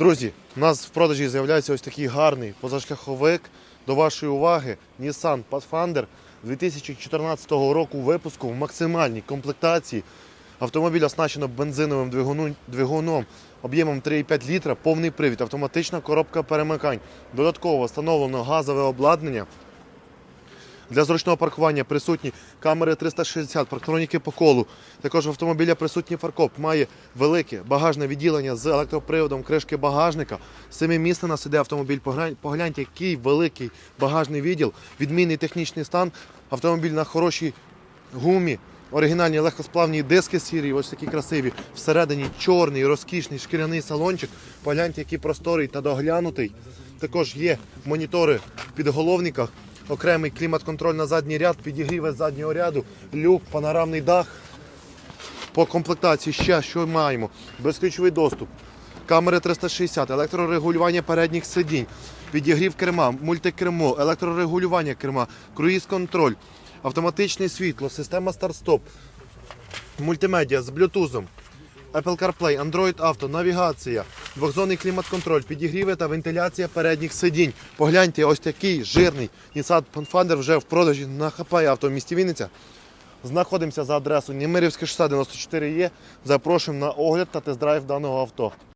Друзі, у нас в продажі з'являється ось такий гарний позашляховик. До вашої уваги Nissan Pathfinder 2014 року випуску в максимальній комплектації. Автомобіль оснащено бензиновим двигуном об'ємом 3,5 літра, повний привід, автоматична коробка перемикань. Додатково встановлено газове обладнання. Для зручного паркування присутні камери 360, парктроніки по колу. Також в автомобіля присутній фаркоп. Має велике багажне відділення з електроприводом кришки багажника. Семимісний нас іде автомобіль. Погляньте, який великий багажний відділ, відмінний технічний стан. Автомобіль на хорошій гумі. Оригінальні легкосплавні диски сірі, ось такі красиві. Всередині чорний, розкішний шкіряний салончик. Погляньте, який просторий та доглянутий. Також є монітори в підголовниках, окремий клімат-контроль на задній ряд, підігрівець заднього ряду, люк, панорамний дах. По комплектації ще що маємо? Безключовий доступ, камери 360, електрорегулювання передніх сидінь, підігрів керма, мультикермо, електрорегулювання керма, круїз-контроль, автоматичне світло, система старт-стоп, мультимедіа з блютузом. Apple CarPlay, Android Auto, навігація, двохзонний клімат-контроль, підігріви та вентиляція передніх сидінь. Погляньте, ось такий жирний Nissan Pathfinder вже в продажі на хапає авто в місті Вінниця. Знаходимося за адресою Німирівське 694 є. Запрошуємо на огляд та тест-драйв даного авто.